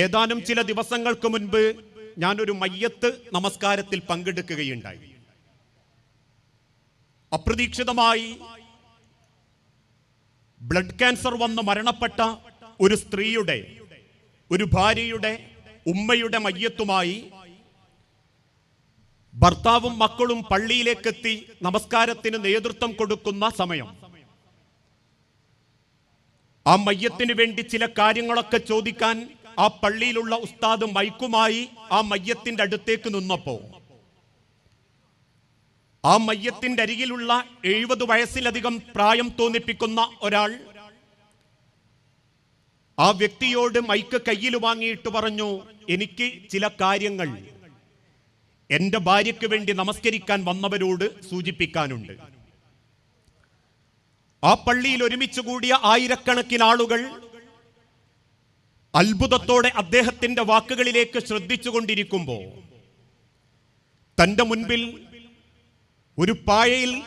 ഏതാനും ചില ദിവസങ്ങൾക്ക് മുൻപ് ഞാനൊരു മയ്യത്ത് നമസ്കാരത്തിൽ പങ്കെടുക്കുകയുണ്ടായി. അപ്രതീക്ഷിതമായി ബ്ലഡ് ക്യാൻസർ വന്ന് മരണപ്പെട്ട ഒരു സ്ത്രീയുടെ ഒരു ഭാര്യയുടെ ഉമ്മയുടെ മയ്യത്തുമായി ഭർത്താവും മക്കളും പള്ളിയിലേക്കെത്തി നമസ്കാരത്തിന് നേതൃത്വം കൊടുക്കുന്ന സമയം. ആ മയ്യത്തിന് വേണ്ടി ചില കാര്യങ്ങളൊക്കെ ചോദിക്കാൻ ആ പള്ളിയിലുള്ള ഉസ്താദ് മൈക്കുമായി ആ മയ്യത്തിന്റെ അടുത്തേക്ക് നിന്നപ്പോ ആ മയ്യത്തിന്റെ അരികിലുള്ള എഴുപത് വയസ്സിലധികം പ്രായം തോന്നിപ്പിക്കുന്ന ഒരാൾ ആ വ്യക്തിയോട് മൈക്ക് കയ്യിൽ വാങ്ങിയിട്ട് പറഞ്ഞു എനിക്ക് ചില കാര്യങ്ങൾ എന്റെ ഭാര്യയ്ക്ക് വേണ്ടി നമസ്കരിക്കാൻ വന്നവരോട് സൂചിപ്പിക്കാനുണ്ട്. ആ പള്ളിയിൽ ഒരുമിച്ച് കൂടിയ ആയിരക്കണക്കിന് ആളുകൾ അത്ഭുതത്തോടെ അദ്ദേഹത്തിന്റെ വാക്കുകളിലേക്ക് ശ്രദ്ധിച്ചുകൊണ്ടിരിക്കുമ്പോൾ തന്റെ മുൻപിൽ ഒരു പായയിൽ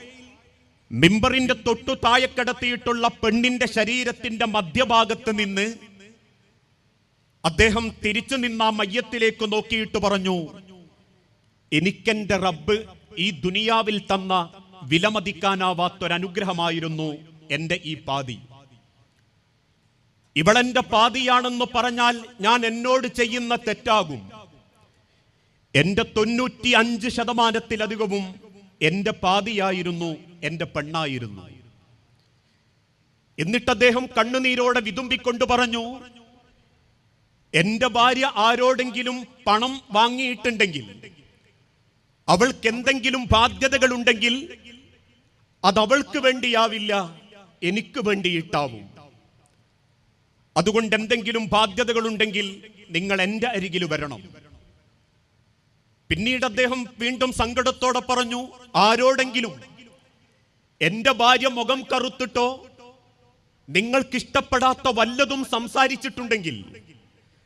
മിമ്പറിന്റെ തൊട്ടു താഴെ കിടത്തിയിട്ടുള്ള പെണ്ണിന്റെ ശരീരത്തിന്റെ മധ്യഭാഗത്ത് നിന്ന് അദ്ദേഹം തിരിച്ചു നിന്ന മയ്യത്തിലേക്ക് നോക്കിയിട്ട് പറഞ്ഞു എനിക്കെന്റെ റബ്ബ് ഈ ദുനിയാവിൽ തന്ന വിലമതിക്കാനാവാത്തൊരനുഗ്രഹമായിരുന്നു എന്റെ ഈ പാതി. ഇവളെന്റെ പാതിയാണെന്ന് പറഞ്ഞാൽ ഞാൻ എന്നോട് ചെയ്യുന്ന തെറ്റാകും. എന്റെ തൊണ്ണൂറ്റി അഞ്ച് ശതമാനത്തിലധികവും എന്റെ പാതിയായിരുന്നു എന്റെ പെണ്ണായിരുന്നു. എന്നിട്ട് അദ്ദേഹം കണ്ണുനീരോടെ വിതുമ്പിക്കൊണ്ട് പറഞ്ഞു എന്റെ ഭാര്യ ആരോടെങ്കിലും പണം വാങ്ങിയിട്ടുണ്ടെങ്കിൽ അവൾക്ക് എന്തെങ്കിലും ബാധ്യതകളുണ്ടെങ്കിൽ അത് അവൾക്ക് വേണ്ടിയാവില്ല എനിക്ക് വേണ്ടിയിട്ടാവും. അതുകൊണ്ട് എന്തെങ്കിലും ബാധ്യതകളുണ്ടെങ്കിൽ നിങ്ങൾ എന്റെ അരികിൽ വരണം. പിന്നീട് അദ്ദേഹം വീണ്ടും സങ്കടത്തോടെ പറഞ്ഞു ആരോടെങ്കിലും എന്റെ ഭാര്യ മുഖം കറുത്തിട്ടോ നിങ്ങൾക്കിഷ്ടപ്പെടാത്ത വല്ലതും സംസാരിച്ചിട്ടുണ്ടെങ്കിൽ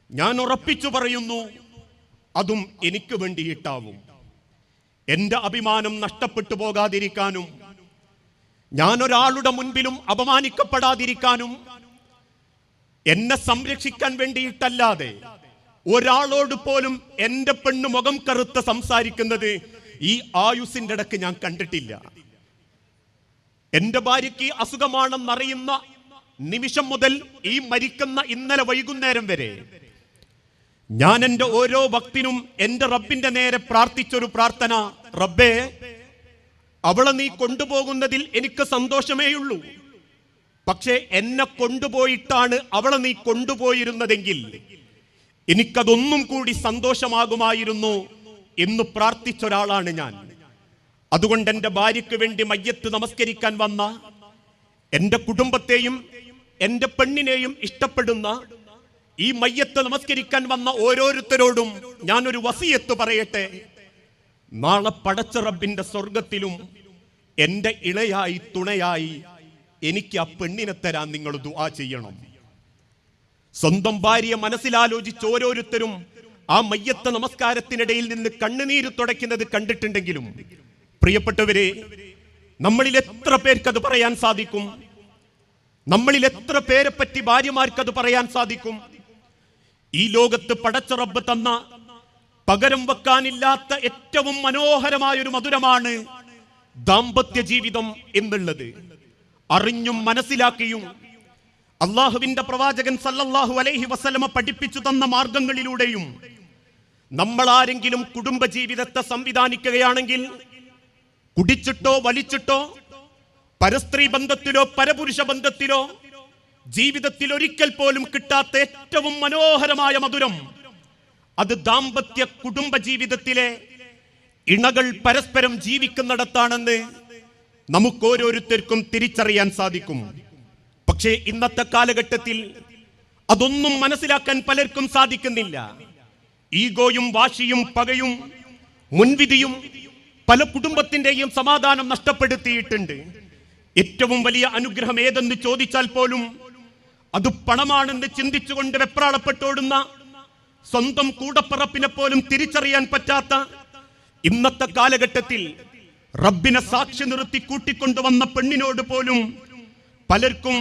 ഞാൻ ഉറപ്പിച്ചു പറയുന്നു അതും എനിക്ക് വേണ്ടിയിട്ടാവും. എന്റെ അഭിമാനം നഷ്ടപ്പെട്ടു പോകാതിരിക്കാനും ഞാനൊരാളുടെ മുൻപിലും അപമാനിക്കപ്പെടാതിരിക്കാനും എന്നെ സംരക്ഷിക്കാൻ വേണ്ടിയിട്ടല്ലാതെ ഒരാളോട് പോലും എന്റെ പെണ്ണ് മുഖം കറുത്ത് സംസാരിക്കുന്നത് ഈ ആയുസിന്റെ ഇടയ്ക്ക് ഞാൻ കണ്ടിട്ടില്ല. എന്റെ ഭാര്യയ്ക്ക് അസുഖമാണെന്നറിയുന്ന നിമിഷം മുതൽ ഈ മരിക്കുന്ന ഇന്നലെ വൈകുന്നേരം വരെ ഞാൻ എന്റെ ഓരോ ഭക്തിനും എന്റെ റബ്ബിന്റെ നേരെ പ്രാർത്ഥിച്ചൊരു പ്രാർത്ഥന റബ്ബേ അവളെ നീ കൊണ്ടുപോകുന്നതിൽ എനിക്ക് സന്തോഷമേയുള്ളൂ. പക്ഷേ എന്നെ കൊണ്ടുപോയിട്ടാണ് അവളെ നീ കൊണ്ടുപോയിരുന്നതെങ്കിൽ എനിക്കതൊന്നും കൂടി സന്തോഷമാകുമായിരുന്നു എന്ന് പ്രാർത്ഥിച്ചൊരാളാണ് ഞാൻ. അതുകൊണ്ട് എന്റെ ഭാര്യയ്ക്ക് വേണ്ടി മയ്യത്ത് നമസ്കരിക്കാൻ വന്ന എന്റെ കുടുംബത്തെയും എന്റെ പെണ്ണിനെയും ഇഷ്ടപ്പെടുന്ന ഈ മയ്യത്ത് നമസ്കരിക്കാൻ വന്ന ഓരോരുത്തരോടും ഞാനൊരു വസിയത്ത് പറയട്ടെ. നാളെ പടച്ച റബ്ബിന്റെ സ്വർഗത്തിലും എന്റെ ഇളയായി തുണയായി എനിക്ക് ആ പെണ്ണിനെ തരാൻ നിങ്ങൾ ദുആ ചെയ്യണം. സ്വന്തം ഭാര്യയെ മനസ്സിലാലോചിച്ച് ഓരോരുത്തരും ആ മയ്യത്ത നമസ്കാരത്തിനിടയിൽ നിന്ന് കണ്ണുനീര് തുടയ്ക്കുന്നത് കണ്ടിട്ടുണ്ടെങ്കിലും പ്രിയപ്പെട്ടവരെ നമ്മളിൽ എത്ര പേർക്ക് അത് പറയാൻ സാധിക്കും? നമ്മളിൽ എത്ര പേരെ പറ്റി ഭാര്യമാർക്ക് അത് പറയാൻ സാധിക്കും? ഈ ലോകത്ത് പടച്ച റബ്ബ് തന്ന പകരം വെക്കാനില്ലാത്ത ഏറ്റവും മനോഹരമായ ഒരു മധുരമാണ് ദാമ്പത്യ ജീവിതം എന്നുള്ളത്. അറിഞ്ഞും മനസ്സിലാക്കിയും അള്ളാഹുവിന്റെ പ്രവാചകൻ സല്ലല്ലാഹു അലൈഹി വസല്ലമ പഠിപ്പിച്ചു തന്ന മാർഗങ്ങളിലൂടെയും നമ്മൾ ആരെങ്കിലും കുടുംബ ജീവിതത്തെ സംവിധാനിക്കുകയാണെങ്കിൽ കുടിച്ചിട്ടോ വലിച്ചിട്ടോ പരസ്ത്രീ ബന്ധത്തിലോ പരപുരുഷ ബന്ധത്തിലോ ജീവിതത്തിൽ ഒരിക്കൽ പോലും കിട്ടാത്ത ഏറ്റവും മനോഹരമായ മധുരം അത് ദാമ്പത്യ കുടുംബ ജീവിതത്തിലെ ഇണകൾ പരസ്പരം ജീവിക്കുന്നിടത്താണെന്ന് നമുക്ക് ഓരോരുത്തർക്കും തിരിച്ചറിയാൻ സാധിക്കും. പക്ഷേ ഇന്നത്തെ കാലഘട്ടത്തിൽ അതൊന്നും മനസ്സിലാക്കാൻ പലർക്കും സാധിക്കുന്നില്ല. ഈഗോയും വാശിയും പകയും മുൻവിധിയും പല കുടുംബത്തിന്റെയും സമാധാനം നഷ്ടപ്പെടുത്തിയിട്ടുണ്ട്. ഏറ്റവും വലിയ അനുഗ്രഹം ഏതെന്ന് ചോദിച്ചാൽ പോലും അത് പണമാണെന്ന് ചിന്തിച്ചുകൊണ്ട് വെപ്രാളപ്പെട്ടോടുന്ന സ്വന്തം കൂടപ്പറപ്പിനെ പോലും തിരിച്ചറിയാൻ പറ്റാത്ത ഇന്നത്തെ കാലഘട്ടത്തിൽ റബ്ബിനെ സാക്ഷി നിർത്തി കൂട്ടിക്കൊണ്ടുവന്ന പെണ്ണിനോട് പോലും പലർക്കും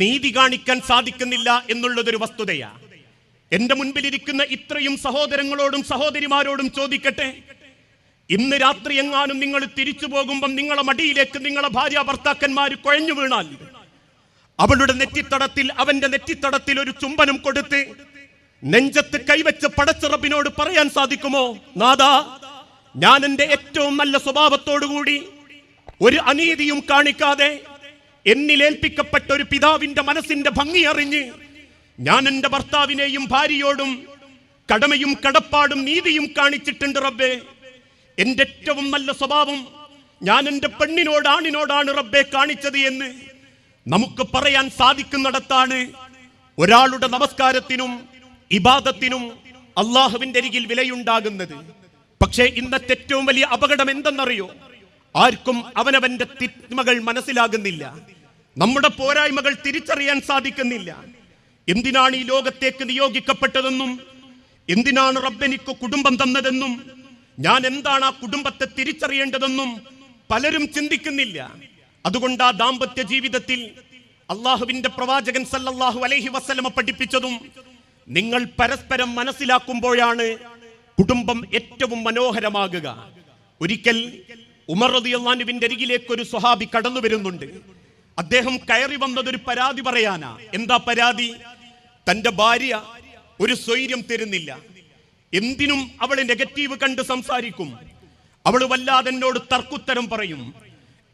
നീതി കാണിക്കാൻ സാധിക്കുന്നില്ല എന്നുള്ളതൊരു വസ്തുതയാ. എന്റെ മുൻപിലിരിക്കുന്ന ഇത്രയും സഹോദരങ്ങളോടും സഹോദരിമാരോടും ചോദിക്കട്ടെ? ഇന്ന് രാത്രി എങ്ങാനും നിങ്ങൾ തിരിച്ചു പോകുമ്പം നിങ്ങളെ മടിയിലേക്ക് നിങ്ങളെ ഭാര്യ ഭർത്താക്കന്മാർ കുഴഞ്ഞു വീണാൽ അവളുടെ നെറ്റിത്തടത്തിൽ അവന്റെ നെറ്റിത്തടത്തിൽ ഒരു ചുംബനം കൊടുത്ത് നെഞ്ചത്ത് കൈവച്ച് പടച്ചിറപ്പിനോട് പറയാൻ സാധിക്കുമോ? നാദാ ഞാൻ എന്റെ ഏറ്റവും നല്ല സ്വഭാവത്തോടുകൂടി ഒരു അനീതിയും കാണിക്കാതെ എന്നിലേൽപ്പിക്കപ്പെട്ട ഒരു പിതാവിന്റെ മനസ്സിന്റെ ഭംഗി അറിഞ്ഞ് ഞാൻ എന്റെ ഭർത്താവിനെയും ഭാര്യയോടും കടമയും കടപ്പാടും നീതിയും കാണിച്ചിട്ടുണ്ട് റബ്ബേ. എന്റെ ഏറ്റവും നല്ല സ്വഭാവം ഞാൻ എന്റെ പെണ്ണിനോട് ആണിനോടാണ് റബ്ബെ കാണിച്ചത് എന്ന് നമുക്ക് പറയാൻ സാധിക്കുന്നിടത്താണ് ഒരാളുടെ നമസ്കാരത്തിനും ഇബാദത്തിനും അള്ളാഹുവിന്റെ അരികിൽ വിലയുണ്ടാകുന്നത്. പക്ഷേ ഇന്നത്തെ ഏറ്റവും വലിയ അപകടം എന്തെന്നറിയോ? ആർക്കും അവനവന്റെ തിന്മകൾ മനസ്സിലാകുന്നില്ല. നമ്മുടെ പോരായ്മകൾ തിരിച്ചറിയാൻ സാധിക്കുന്നില്ല. എന്തിനാണ് ഈ ലോകത്തേക്ക് നിയോഗിക്കപ്പെട്ടതെന്നും എന്തിനാണ് റബ്ബെനിക്ക് കുടുംബം തന്നതെന്നും ഞാൻ എന്താണ് ആ കുടുംബത്തെ തിരിച്ചറിയേണ്ടതെന്നും പലരും ചിന്തിക്കുന്നില്ല. അതുകൊണ്ട് ആ ദാമ്പത്യ ജീവിതത്തിൽ അള്ളാഹുവിന്റെ പ്രവാചകൻ സല്ലല്ലാഹു അലൈഹി വസല്ലമ പഠിപ്പിച്ചതും നിങ്ങൾ പരസ്പരം മനസ്സിലാക്കുമ്പോഴാണ് കുടുംബം ഏറ്റവും മനോഹരമാകുക. ഒരിക്കൽ ഉമർ റതിയല്ലാനുവിന്റെ അരികിലേക്ക് ഒരു സ്വഹാബി കടന്നു വരുന്നുണ്ട്. അദ്ദേഹം കയറി വന്നത് ഒരു പരാതി പറയാനാ. എന്താ പരാതി? തന്റെ ഭാര്യ ഒരു സ്വൈര്യം തരുന്നില്ല. എന്തിനും അവൾ നെഗറ്റീവ് കണ്ട് സംസാരിക്കും. അവൾ വല്ലാതെ എന്നോട് തർക്കുത്തരം പറയും.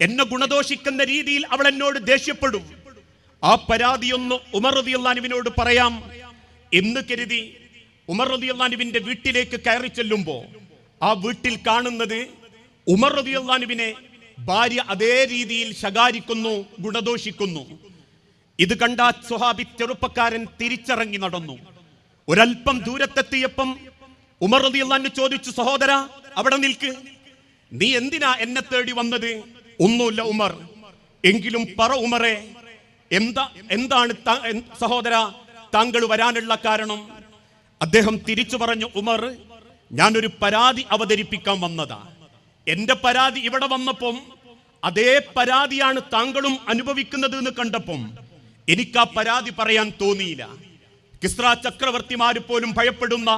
എന്നെ ഗുണദോഷിക്കുന്ന രീതിയിൽ അവൾ എന്നോട് ദേഷ്യപ്പെടും. ആ പരാതിയൊന്ന് ഉമർ റതിയല്ലാനുവിനോട് പറയാം. എന്ന് കരുതി ഉമർ റളിയല്ലാഹുവിന്റെ വീട്ടിലേക്ക് കയറി ചെല്ലുമ്പോ ആ വീട്ടിൽ കാണുന്നത് ഉമർ റളിയല്ലാഹുവിനെ ഭാര്യ അതേ രീതിയിൽ ശകാരിക്കുന്നു ഗുണദോഷിക്കുന്നു. ഇത് കണ്ട സ്വഹാബി ചെറുപ്പക്കാരൻ തിരിച്ചിറങ്ങി നടന്നു. ഒരൽപ്പം ദൂരത്തെത്തിയപ്പം ഉമർ റളിയല്ലാഹു ചോദിച്ചു സഹോദര അവിടെ നിൽക്ക്. നീ എന്തിനാ എന്നെ തേടി വന്നത്? ഒന്നുമില്ല ഉമർ. എങ്കിലും പറ ഉമറെ. എന്താ എന്താണ് സഹോദര താങ്കൾ വരാനുള്ള കാരണം? അദ്ദേഹം തിരിച്ചു പറഞ്ഞു ഉമർ ഞാനൊരു പരാതി അവതരിപ്പിക്കാൻ വന്നതാ. എന്റെ പരാതി ഇവിടെ വന്നപ്പം അതേ പരാതിയാണ് താങ്കളും അനുഭവിക്കുന്നത് എന്ന് കണ്ടപ്പം എനിക്ക് ആ പരാതി പറയാൻ തോന്നിയില്ല. കിസ്ര ചക്രവർത്തിമാര് പോലും ഭയപ്പെടുന്ന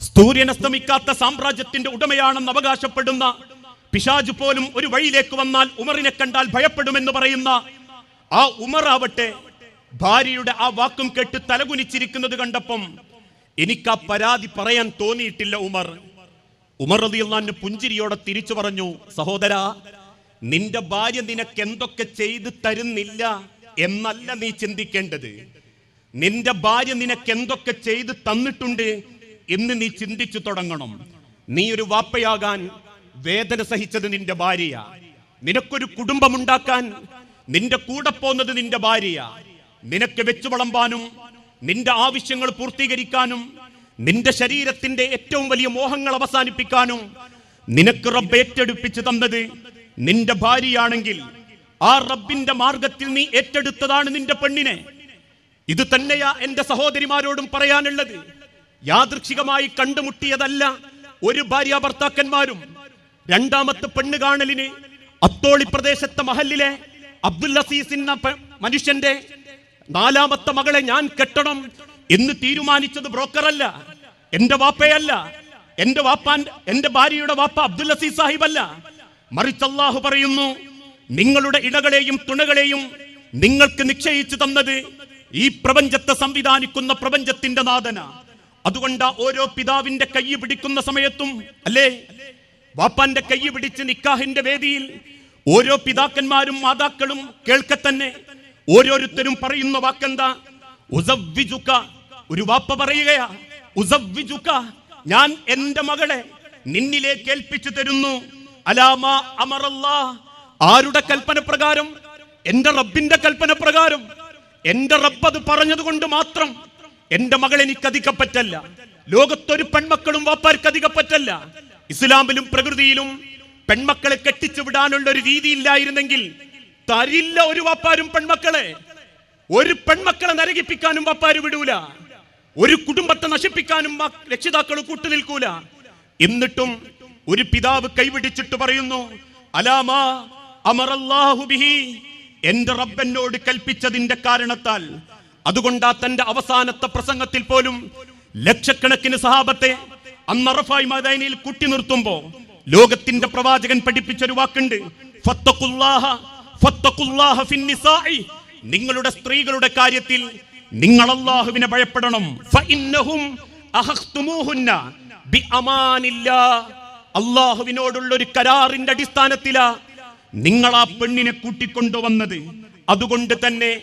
സൂര്യൻ അസ്തമിക്കാത്ത സാമ്രാജ്യത്തിന്റെ ഉടമയാണെന്ന് അവകാശപ്പെടുന്ന പിശാജ് പോലും ഒരു വഴിയിലേക്ക് വന്നാൽ ഉമറിനെ കണ്ടാൽ ഭയപ്പെടുമെന്ന് പറയുന്ന ആ ഉമർ ആവട്ടെ ഭാര്യയുടെ ആ വാക്കും കേട്ട് തലകുനിച്ചിരിക്കുന്നത് കണ്ടപ്പം എനിക്ക് ആ പരാതി പറയാൻ തോന്നിയിട്ടില്ല ഉമർ. ഉമർ റളിയല്ലാഹു പുഞ്ചിരിയോടെ തിരിച്ചു പറഞ്ഞു സഹോദര നിന്റെ ഭാര്യ നിനക്ക് എന്തൊക്കെ ചെയ്തു തരുന്നില്ല എന്നല്ല നീ ചിന്തിക്കേണ്ടത്. നിന്റെ ഭാര്യ നിനക്ക് എന്തൊക്കെ ചെയ്തു തന്നിട്ടുണ്ട് എന്ന് നീ ചിന്തിച്ചു തുടങ്ങണം. നീ ഒരു വാപ്പയാകാൻ വേദന സഹിച്ചത് നിന്റെ ഭാര്യ നിനക്കൊരു കുടുംബമുണ്ടാക്കാൻ നിന്റെ കൂടെ പോന്നത് നിന്റെ ഭാര്യ നിനക്ക് വെച്ചു വിളമ്പാനും നിന്റെ ആവശ്യങ്ങൾ പൂർത്തീകരിക്കാനും നിന്റെ ശരീരത്തിന്റെ ഏറ്റവും വലിയ മോഹങ്ങൾ അവസാനിപ്പിക്കാനും നിനക്ക് റബ്ബ് ഏറ്റെടുപ്പിച്ചു തന്നത് നിന്റെ ഭാര്യയാണെങ്കിൽ ആ റബ്ബിന്റെ മാർഗത്തിൽ നീ ഏറ്റെടുത്തതാണ് നിന്റെ പെണ്ണിനെ. ഇത് തന്നെയാ എന്റെ സഹോദരിമാരോടും പറയാനുള്ളത്. യാദൃച്ഛികമായി കണ്ടുമുട്ടിയതല്ല ഒരു ഭാര്യ ഭർത്താക്കന്മാരും രണ്ടാമത്തെ പെണ്ണ് കാണലിന് അത്തോളി പ്രദേശത്തെ മഹലിലെ അബ്ദുൽ അസീസ് എന്ന മനുഷ്യന്റെ നാലാമത്തെ മകളെ ഞാൻ കെട്ടണം എന്ന് തീരുമാനിച്ചത് ബ്രോക്കറല്ല എന്റെ വാപ്പയല്ല. എന്റെ വാപ്പാൻ എന്റെ ഭാര്യയുടെ വാപ്പ അബ്ദുൽ അസീസ് സാഹിബ് അല്ല മറിച്ച് അള്ളാഹു പറയുന്നു നിങ്ങളുടെ ഇടകളെയും തുണകളെയും നിങ്ങൾക്ക് നിശ്ചയിച്ചു തന്നത് ഈ പ്രപഞ്ചത്തെ സംവിധാനിക്കുന്ന പ്രപഞ്ചത്തിന്റെ നാഥന. അതുകൊണ്ട് ഓരോ പിതാവിന്റെ കൈ പിടിക്കുന്ന സമയത്തും അല്ലേ? വാപ്പാന്റെ കൈ പിടിച്ച് നിക്കാഹിന്റെ വേദിയിൽ ഓരോ പിതാക്കന്മാരും മാതാക്കളും കേൾക്കെ തന്നെ ഓരോരുത്തരും പറയുന്ന വാക്കെന്താ? ഉസവ്വിജുക ഒരു വാപ്പ പറയുകയാ ഉസവ്വിജുക ഞാൻ എന്റെ മകളെ നിന്നിലേക്ക് ഏൽപ്പിച്ചു തരുന്നു. അലാമ അമറല്ലാ ആരുടെ കൽപ്പന പ്രകാരം? എന്റെ റബ്ബിന്റെ കൽപ്പന പ്രകാരം. എന്റെ റബ്ബ് അത് പറഞ്ഞതുകൊണ്ട് മാത്രം എന്റെ മകൾ എനിക്ക് അധികപ്പറ്റല്ല ലോകത്തൊരു പെൺമക്കളും വാപ്പാർക്ക് അധികപ്പറ്റല്ല ഇസ്ലാമിലും പ്രകൃതിയിലും പെൺമക്കളെ കെട്ടിച്ചു വിടാനുള്ള ഒരു രീതി ഇല്ലായിരുന്നെങ്കിൽ തരില്ല ഒരു വാപ്പാരും പെൺമക്കളെ. ഒരു പെൺമക്കളെ നരകിപ്പിക്കാനും വാപ്പാര് വിടൂല. ഒരു കുടുംബത്തെ നശിപ്പിക്കാനും രക്ഷിതാക്കൾ കൂട്ടുനിൽക്കൂല എന്നിട്ടും ഒരു പിതാവ് കൈവിടിച്ചിട്ട് പറയുന്നു അലാമാ അമറല്ലാഹു ബിഹി. എന്റെ റബ്ബനോട് കൽപ്പിച്ചതിന്റെ കാരണത്താൽ അതുകൊണ്ടാ തന്റെ അവസാനത്തെ പ്രസംഗത്തിൽ പോലും ലക്ഷക്കണക്കിന് സഹാബത്തെ അന്നറഫായി മദൈനയിൽ കുട്ടി നിർത്തുമ്പോ ലോകത്തിന്റെ പ്രവാചകൻ പഠിപ്പിച്ച ഒരു വാക്കുണ്ട് ഫത്തഖുല്ലാഹ. നിങ്ങളുടെ സ്ത്രീകളുടെ കാര്യത്തിൽ നിങ്ങൾ അള്ളാഹുവിനെ ഭയപ്പെടണം. അള്ളാഹുവിനോടുള്ള ഒരു കരാറിന്റെ അടിസ്ഥാനത്തിലാ നിങ്ങൾ ആ പെണ്ണിനെ കൂട്ടിക്കൊണ്ടുവന്നത്. അതുകൊണ്ട് തന്നെ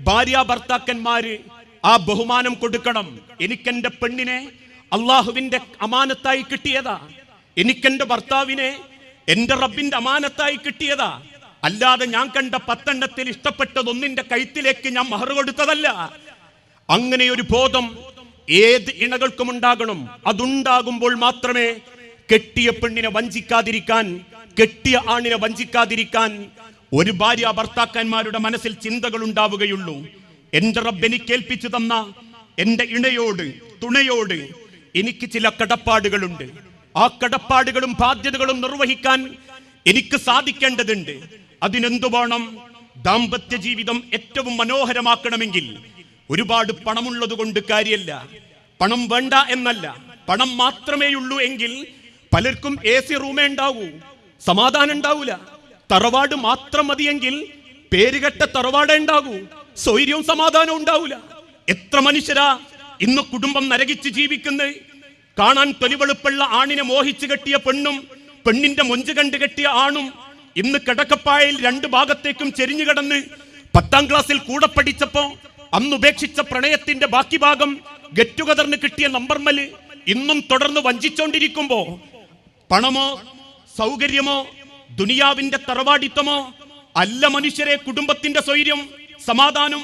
ഭാര്യ ഭർത്താക്കന്മാര് ആ ബഹുമാനം കൊടുക്കണം. എനിക്കെന്റെ പെണ്ണിനെ അള്ളാഹുവിന്റെ അമാനത്തായി കിട്ടിയതാ. എനിക്കെന്റെ ഭർത്താവിനെ എന്റെ റബ്ബിന്റെ അമാനത്തായി കിട്ടിയതാ. അല്ലാതെ ഞാൻ കണ്ട പത്തെണ്ണത്തിൽ ഇഷ്ടപ്പെട്ടത് ഒന്നിന്റെ കഴുത്തിലേക്ക് ഞാൻ മഹർ കൊടുത്തതല്ല. അങ്ങനെ ഒരു ബോധം ഏത് ഇണകൾക്കും ഉണ്ടാകണം. അതുണ്ടാകുമ്പോൾ മാത്രമേ കെട്ടിയ പെണ്ണിനെ വഞ്ചിക്കാതിരിക്കാൻ കെട്ടിയ ആണിനെ വഞ്ചിക്കാതിരിക്കാൻ ഒരു ഭാര്യ ഭർത്താക്കന്മാരുടെ മനസ്സിൽ ചിന്തകൾ ഉണ്ടാവുകയുള്ളൂ. എന്റെ റബ്ബ് എനിക്ക് ഏൽപ്പിച്ചു തന്ന എന്റെ ഇണയോട് തുണയോട് എനിക്ക് ചില കടപ്പാടുകളുണ്ട്. ആ കടപ്പാടുകളും ബാധ്യതകളും നിർവഹിക്കാൻ എനിക്ക് സാധിക്കേണ്ടതുണ്ട്. അതിനെന്തു വേണം? ദാമ്പത്യ ജീവിതം ഏറ്റവും മനോഹരമാക്കണമെങ്കിൽ ഒരുപാട് പണമുള്ളത് കൊണ്ട് കാര്യമല്ല പണം വേണ്ട എന്നല്ല. പണം മാത്രമേ ഉള്ളൂ എങ്കിൽ പലർക്കും എ സി റൂമേ ഉണ്ടാവൂ. സമാധാനം ഉണ്ടാവൂല. തറവാട് മാത്രം മതിയെങ്കിൽ പേരുകെട്ട തറവാടേ ഉണ്ടാകൂ. സ്വൈര്യവും സമാധാനവും ഉണ്ടാവൂല. എത്ര മനുഷ്യരാ ഇന്ന് കുടുംബം നരകിച്ച് ജീവിക്കുന്നത് കാണാൻ തൊലിവെളുപ്പുള്ള ആണിനെ മോഹിച്ചു കെട്ടിയ പെണ്ണും പെണ്ണിന്റെ മൊഞ്ച് കണ്ട് കെട്ടിയ ആണും ഇന്ന് കിടക്കപ്പായയിൽ രണ്ട് ഭാഗത്തേക്കും ചെരിഞ്ഞു കിടന്ന് പത്താം ക്ലാസ്സിൽ കൂടെ പഠിച്ചപ്പോ അന്ന് ഉപേക്ഷിച്ച പ്രണയത്തിന്റെ ബാക്കി ഭാഗം ഗെറ്റ് ടുഗദറിന് കിട്ടിയ നമ്പർമൽ ഇന്നും തുടർന്ന് വഞ്ചിച്ചോണ്ടിരിക്കുമ്പോ പണമോ സൗകര്യമോ ദുനിയാവിന്റെ തറവാടിത്തമോ അല്ല മനുഷ്യരെ കുടുംബത്തിന്റെ സ്വൈര്യം സമാധാനം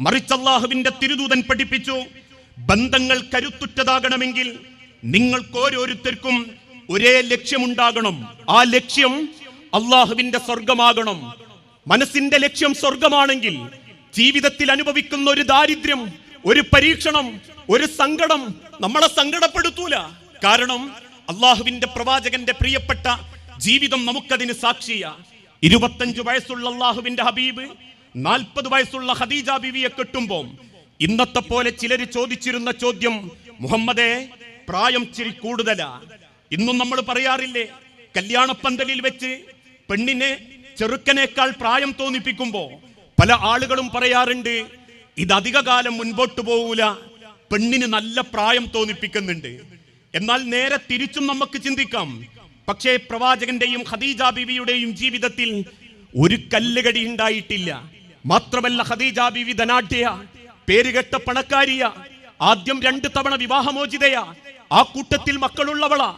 മറിച്ചല്ലാഹുവിന്റെ തിരുദൂതൻ പഠിപ്പിച്ചു. ബന്ധങ്ങൾ കരുത്തുറ്റതാകണമെങ്കിൽ നിങ്ങൾക്ക് ഓരോരുത്തർക്കും ഒരേ ലക്ഷ്യമുണ്ടാകണം. ആ ലക്ഷ്യം അള്ളാഹുവിന്റെ സ്വർഗമാകണം. മനസ്സിന്റെ ലക്ഷ്യം സ്വർഗമാണെങ്കിൽ ജീവിതത്തിൽ അനുഭവിക്കുന്ന ഒരു ദാരിദ്ര്യം ഒരു പരീക്ഷണം ഒരു സങ്കടം നമ്മളെ സങ്കടപ്പെടുത്തൂല. കാരണം അള്ളാഹുവിന്റെ പ്രവാചകന്റെ പ്രിയപ്പെട്ട ജീവിതം നമുക്കതിന് സാക്ഷിയ. ഇരുപത്തഞ്ചു വയസ്സുള്ള അള്ളാഹുവിന്റെ ഹബീബ് നാൽപ്പത് വയസ്സുള്ള ഹദീജ ബിവിയെ കെട്ടുമ്പോൾ ഇന്നത്തെ പോലെ ചിലര് ചോദിച്ചിരുന്ന ചോദ്യം മുഹമ്മദേ പ്രായം ചിരി കൂടുതലാ. ഇന്നും നമ്മൾ പറയാറില്ലേ കല്യാണപ്പന്തലിൽ വെച്ച് പെണ്ണിനെ ചെറുക്കനേക്കാൾ പ്രായം തോന്നിപ്പിക്കുമ്പോൾ പല ആളുകളും പറയാറുണ്ട് ഇത് അധികകാലം മുൻപോട്ട് പോകൂല പെണ്ണിന് നല്ല പ്രായം തോന്നിപ്പിക്കുന്നുണ്ട്. എന്നാൽ നേരെ തിരിച്ചും നമുക്ക് ചിന്തിക്കാം. പക്ഷേ പ്രവാചകന്റെയും ഖദീജ ബിവിയുടെയും ജീവിതത്തിൽ ഒരു കല്ലുകടി ഉണ്ടായിട്ടില്ല. മാത്രമല്ല ഖദീജ ബിവി ധനാഢ്യ പേരുകെട്ട പണക്കാരിയ ആദ്യം രണ്ട് തവണ വിവാഹമോചിതയാ ആ കൂട്ടത്തിൽ മക്കളുള്ളവളാ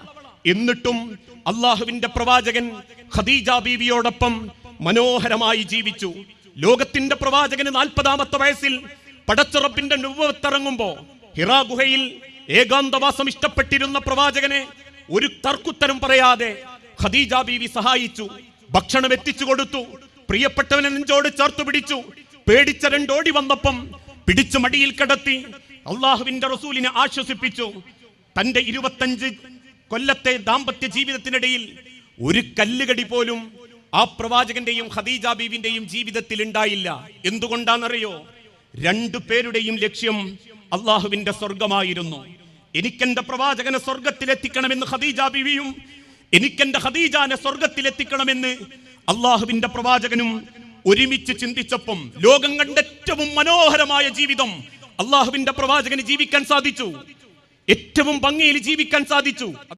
എന്നിട്ടും അള്ളാഹുവിന്റെ പ്രവാചകൻ ഖദീജ ബീവിയോടൊപ്പം മനോഹരമായി ജീവിച്ചു. ലോകത്തിന്റെ പ്രവാചകന് നാൽപ്പതാമത്തെ വയസ്സിൽ പടച്ചുറപ്പിന്റെ നുവത്തിറങ്ങുമ്പോ ഹിറാ ഗുഹയിൽ ഏകാന്തവാസം ഇഷ്ടപ്പെട്ടിരുന്ന പ്രവാചകനെ ഒരു തർക്കുത്തരം പറയാതെ ഖദീജ ബീവി സഹായിച്ചു. ഭക്ഷണം എത്തിച്ചു കൊടുത്തു. പ്രിയപ്പെട്ടവനെ നെഞ്ചോട് ചേർത്തു പിടിച്ചു. പേടിച്ച രണ്ടോടി വന്നപ്പം പിടിച്ചു മടിയിൽ കിടത്തി അള്ളാഹുവിന്റെ റസൂലിനെ ആശ്വസിപ്പിച്ചു. തന്റെ ഇരുപത്തഞ്ച് കൊല്ലത്തെ ദാമ്പത്യ ജീവിതത്തിനിടയിൽ ഒരു കല്ലുകടി പോലും ആ പ്രവാചകന്റെയും ഖദീജ ബീവിന്റെയും ജീവിതത്തിൽ ഉണ്ടായില്ല. എന്തുകൊണ്ടാണെന്നറിയോ? രണ്ടു പേരുടെയും ലക്ഷ്യം അള്ളാഹുവിന്റെ സ്വർഗമായിരുന്നു എനിക്കെന്റെ പ്രവാചകനെ സ്വർഗത്തിലെത്തിക്കണമെന്ന് ഖദീജ ബീവിയും എനിക്കെന്റെ ഖദീജാനെ സ്വർഗത്തിലെത്തിക്കണമെന്ന് അള്ളാഹുവിന്റെ പ്രവാചകനും ഒരുമിച്ച് ചിന്തിച്ചപ്പം ലോകം കണ്ട ഏറ്റവും മനോഹരമായ ജീവിതം അള്ളാഹുവിന്റെ പ്രവാചകന് ജീവിക്കാൻ സാധിച്ചു. ഏറ്റവും ഭംഗിയിൽ ജീവിക്കാൻ സാധിച്ചു.